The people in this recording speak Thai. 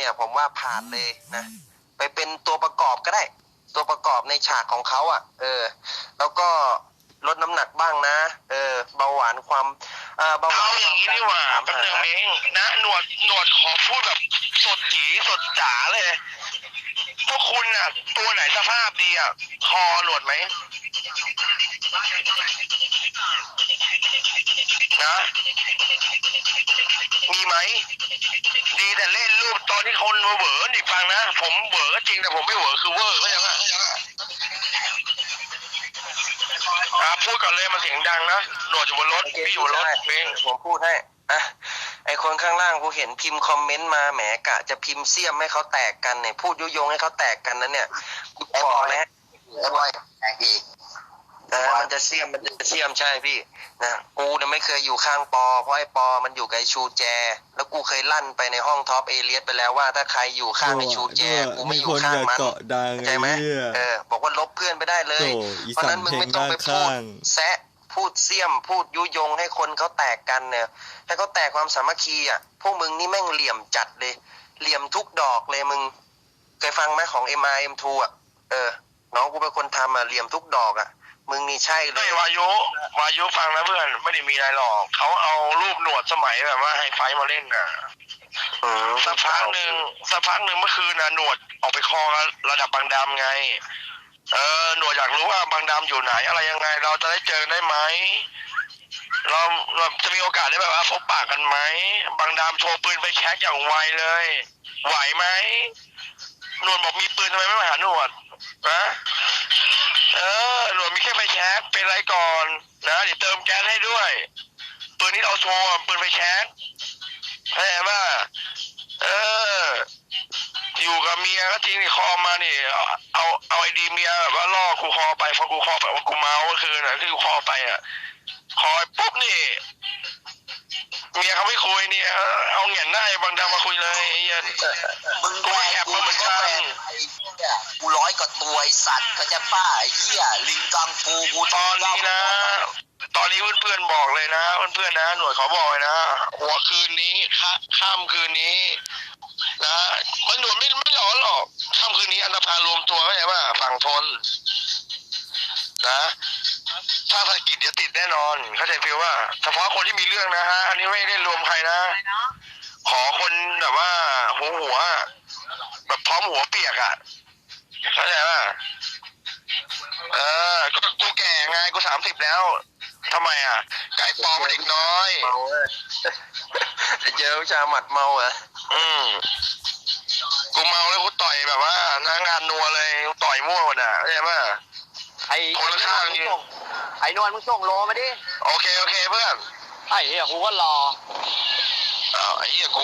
เนี่ยผมว่าผ่านเลยนะ ไปเป็นตัวประกอบก็ได้ ตัวประกอบในฉากของเขาอะ เออ แล้วก็ลดน้ำหนักบ้างนะ เออ เบาหวานความ เออเบาหวาเอานอย่างนี้ดีกว่าควมแป๊บดันึงถามเม้งนะ หนวด หนวดขอพูดแบบสดจีสดจ๋าเลย พวกคุณอะ ตัวไหนสภาพดีอะ คอหนวดไหมนะ มีไหม ดีแต่เล่นรูปตอนที่คนมาเหวอนี่ฟังนะ ผมเหวอจริงแต่ผมไม่เหวอคือเวอร์เข้าใจปะอะพูดก่อนเลยมันเสียงดังนะ หนวดอยู่บนรถโอเคพี่อยู่บนรถได้เม้งผมพูดให้อะไอคนข้างล่างกูเห็นพิมพ์คอมเมนต์มาแหมกะจะพิมพ์เสียมให้เขาแตกกันเนี่ยพูดยุยงให้เขาแตกกันนั้นเนี่ยกูบอกแล้ว ไอ้บอยแตกอีก เออมันจะเสียมมันจะเสียมใช่พี่นะกูเนี่ยไม่เคยอยู่ข้างปอ เพราะไอ้ปอมันอยู่กับไอ้ชูแจ แล้วกูเคยลั่นไปในห้องท็อปเอเลียสไปแล้วว่าถ้าใครอยู่ข้างไอ้ชูแจกูไม่มีอคยู่นข้างอยากมันเกาะดังเข้าใจไอ้ไหมเหี้ยเออบอกว่าลบเพื่อนไปได้เลยโอ้อีเพราะสันั้นนมึงเพลไม่งต้องด้านไปพูดข้างแซะพูดเสียมพูดยุยงให้คนเขาแตกกันเนี่ยให้เขาแตกความสามัคคีอะพวกมึงนี่แม่งเหลี่ยมจัดเลย เหลี่ยมทุกดอกเลยมึงเคยฟังไหมของ M I M 2อะเออน้องกูเป็นคนทำอะเหลี่ยมทุกดอกอะ มึงนี่ใช่เลเฮ้ยยวายุวายุฟังนะเพื่อนไม่ได้มีอะไรหรอกเขาเอารูปหนวดสมัยแบบว่าไฮไฟท์มาเล่นน่ะอืมสักพักหนึ่งสักพักหนึ่งเมื่อคืนน่ะหนวดออกไปคอระดับบางดำไง เออหนวดอยากรู้ว่าบางดำอยู่ไหน อะไรยังไง เราจะได้เจอได้ไหมเราเราจะมีโอกาสได้แบบว่าพบปากกันไหมบางดำโชว์ปืนไปแช็กอย่างไวเลย ไหวไหมหนวดบอกมีปืนทำไมไม่มาหาหนวดนะเออ แค่ไฟแช็กเป็นไรก่อนนะเดี๋ยวเติมแก๊สให้ด้วยปืนนี่เราโชว์ปืนไฟแช็กเข้าใจป่ะเออ อยู่กับเมียก็จริงนี่คอมานี่เอาเอาเอาไอดีเมียแบบว่าล่อกูคอไปพอกูคอแบบว่ากูเมาเมื่อคืนน่ะที่กูคอไปอะคอยปุ๊บนี่ เมียเขาไม่คุยนี่เอาเอาเหงียนหน้าไอ้บางดำมาคุยเลยไอ้เหี้ยมึงกูแอบมาเหมือนกัน ไอ้เหี้ยกูร้อยกว่าตัวไอ้สัตว์เขาใจะป้าไอ้เหี้ยลิงกังฟูกูตอนนี้นะ ตอนนี้เพื่อนๆบอกเลยนะเพื่อนๆนะ หน่วยเขาบอกเลยนะ หัวคืนนี้ค่าข้ามคืนนี้ นะมันหน่วยไม่ไม่ร้อนหรอกค่ำคืนนี้อันธพาลรวมตัวเข้าใจป่ะฝั่งทน นะ ถ้าภารกิจเดี๋ยวติดแน่นอน เข้าใจฟิลว่า เฉพาะคนที่มีเรื่องนะฮะ อันนี้ไม่ได้รวมใครนะ ขอคนแบบว่าหัวหัวๆแบบพร้อมหัวเปียกอะ เข้าใจป่ะ เออก็กูแก่ไง กูสามสิบแล้ว ทำไมอะไก่ปอมันเด็กน้อย เมาเว้ยจะเจอวิชาหมัดเมาเหรออืมกูเมาแล้วกูต่อยแบบว่าหน้างานนัวเลยกูต่อยมั่วหมดอะเข้าใจป่ะ ไอ้ คนละข้างนี่ไอ้นวลมึงส่งโลมาดิ โอเค โอเคเพื่อน ไอ้เหี้ยกูก็รอ อ้าวไอ้เหี้ยกู